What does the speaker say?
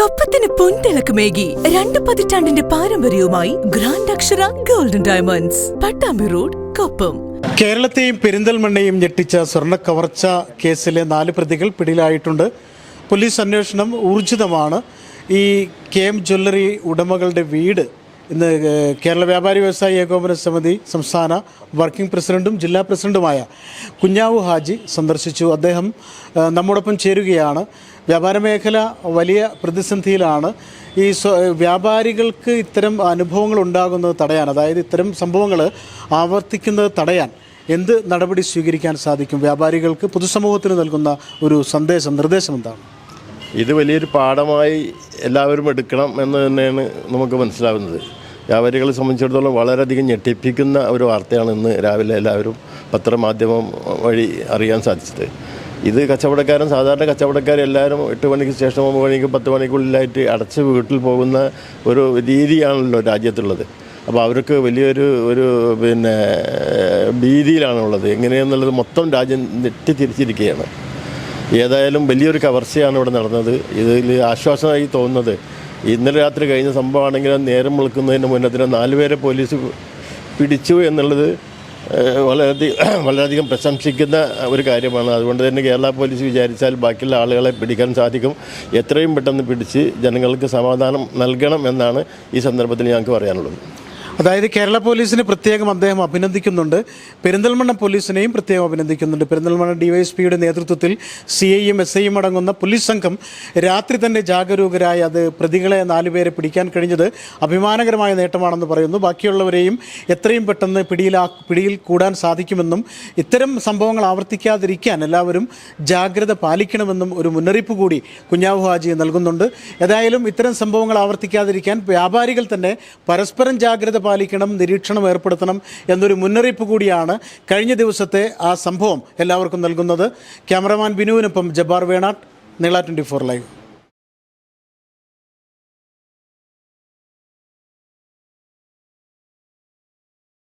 കൊപ്പത്തിന് പൊൻതിളക്കമേകി രണ്ട് പതിറ്റാണ്ടിന്റെ പാരമ്പര്യവുമായി grand Akshara golden diamonds Pattambi road Koppam. കേരളത്തെയും പെരിന്തൽമണ്ണയും ഞെട്ടിച്ച സ്വർണ കവർച്ച കേസിലെ നാല് പ്രതികൾ പിടിയിലായിട്ടുണ്ട്. പോലീസ് അന്വേഷണം ഊർജിതമാണ്. ഈ കെ എം ജ്വല്ലറി ഉടമകളുടെ വീട് ഇന്ന് കേരള വ്യാപാരി വ്യവസായി ഏകോപന സമിതി സംസ്ഥാന വർക്കിംഗ് പ്രസിഡന്റും ജില്ലാ പ്രസിഡന്റുമായ കുഞ്ഞാവു ഹാജി സന്ദർശിച്ചു. അദ്ദേഹം നമ്മോടൊപ്പം ചേരുകയാണ്. വ്യാപാര മേഖല വലിയ പ്രതിസന്ധിയിലാണ്. ഈ വ്യാപാരികൾക്ക് ഇത്തരം അനുഭവങ്ങൾ ഉണ്ടാകുന്നത് തടയാൻ അതായത് ഇത്തരം സംഭവങ്ങൾ ആവർത്തിക്കുന്നത് തടയാൻ എന്ത് നടപടി സ്വീകരിക്കാൻ സാധിക്കും? വ്യാപാരികൾക്ക് പൊതുസമൂഹത്തിന് നൽകുന്ന ഒരു സന്ദേശം നിർദ്ദേശം എന്താണ്? ഇത് വലിയൊരു പാഠമായി എല്ലാവരും എടുക്കണം എന്ന് തന്നെയാണ് നമുക്ക് മനസ്സിലാവുന്നത്. വ്യാപാരികളെ സംബന്ധിച്ചിടത്തോളം വളരെയധികം ഞെട്ടിപ്പിക്കുന്ന ഒരു വാർത്തയാണ് ഇന്ന് രാവിലെ എല്ലാവരും പത്രമാധ്യമം വഴി അറിയാൻ സാധിച്ചത്. ഇത് കച്ചവടക്കാരൻ സാധാരണ കച്ചവടക്കാർ എല്ലാവരും എട്ട് മണിക്ക് ശേഷം ഒമ്പത് മണിക്ക് പത്ത് മണിക്കുള്ളിലായിട്ട് അടച്ച് വീട്ടിൽ പോകുന്ന ഒരു രീതിയാണല്ലോ രാജ്യത്തുള്ളത്. അപ്പോൾ അവർക്ക് വലിയൊരു ഒരു പിന്നെ ഭീതിയിലാണുള്ളത്. എങ്ങനെയെന്നുള്ളത് മൊത്തം രാജ്യം നെറ്റി തിരിച്ചിരിക്കുകയാണ് ഏതായാലും വലിയൊരു കവർച്ചയാണ് ഇവിടെ നടന്നത്. ഇതിൽ ആശ്വാസമായി തോന്നുന്നത് ഇന്നലെ രാത്രി കഴിഞ്ഞ സംഭവമാണെങ്കിലും നേരം വിളിക്കുന്നതിന് മുന്നേ നാലുപേരെ പോലീസ് പിടിച്ചു എന്നുള്ളത് വളരെയധികം വളരെയധികം പ്രശംസിക്കുന്ന ഒരു കാര്യമാണ്. അതുകൊണ്ട് തന്നെ കേരള പോലീസ് വിചാരിച്ചാൽ ബാക്കിയുള്ള ആളുകളെ പിടിക്കാൻ സാധിക്കും. എത്രയും പെട്ടെന്ന് പിടിച്ച് ജനങ്ങൾക്ക് സമാധാനം നൽകണം എന്നാണ് ഈ സന്ദർഭത്തിൽ ഞങ്ങൾക്ക് പറയാനുള്ളത്. അതായത് കേരള പോലീസിനെ പ്രത്യേകം അദ്ദേഹം അഭിനന്ദിക്കുന്നുണ്ട്. പെരിന്തൽമണ്ണ പോലീസിനെയും പ്രത്യേകം അഭിനന്ദിക്കുന്നുണ്ട്. പെരിന്തൽമണ്ണ ഡിവൈഎസ്പിയുടെ നേതൃത്വത്തിൽ സി ഐയും എസ് ഐയും അടങ്ങുന്ന പോലീസ് സംഘം രാത്രി തന്നെ ജാഗരൂകരായി അത് പ്രതികളെ നാലുപേരെ പിടിക്കാൻ കഴിഞ്ഞത് അഭിമാനകരമായ നേട്ടമാണെന്ന് പറയുന്നു. ബാക്കിയുള്ളവരെയും എത്രയും പെട്ടെന്ന് പിടിയിലാ പിടിയിൽ കൂടാൻ സാധിക്കുമെന്നും ഇത്തരം സംഭവങ്ങൾ ആവർത്തിക്കാതിരിക്കാൻ എല്ലാവരും ജാഗ്രത പാലിക്കണമെന്നും ഒരു മുന്നറിയിപ്പ് കൂടി കുഞ്ഞാവു ഹാജി നൽകുന്നുണ്ട്. ഏതായാലും ഇത്തരം സംഭവങ്ങൾ ആവർത്തിക്കാതിരിക്കാൻ വ്യാപാരികൾ തന്നെ പരസ്പരം ജാഗ്രത പാലിക്കണം നിരീക്ഷണം ഏർപ്പെടുത്തണം എന്നൊരു മുന്നറിയിപ്പ് കൂടിയാണ് കഴിഞ്ഞ ദിവസത്തെ ആ സംഭവം എല്ലാവർക്കും നൽകുന്നത്. ക്യാമറമാൻ ബിനുവിനൊപ്പം ജബ്ബാർ വേണാട്ട് നീള ട്വന്റി ഫോർ ലൈവ്.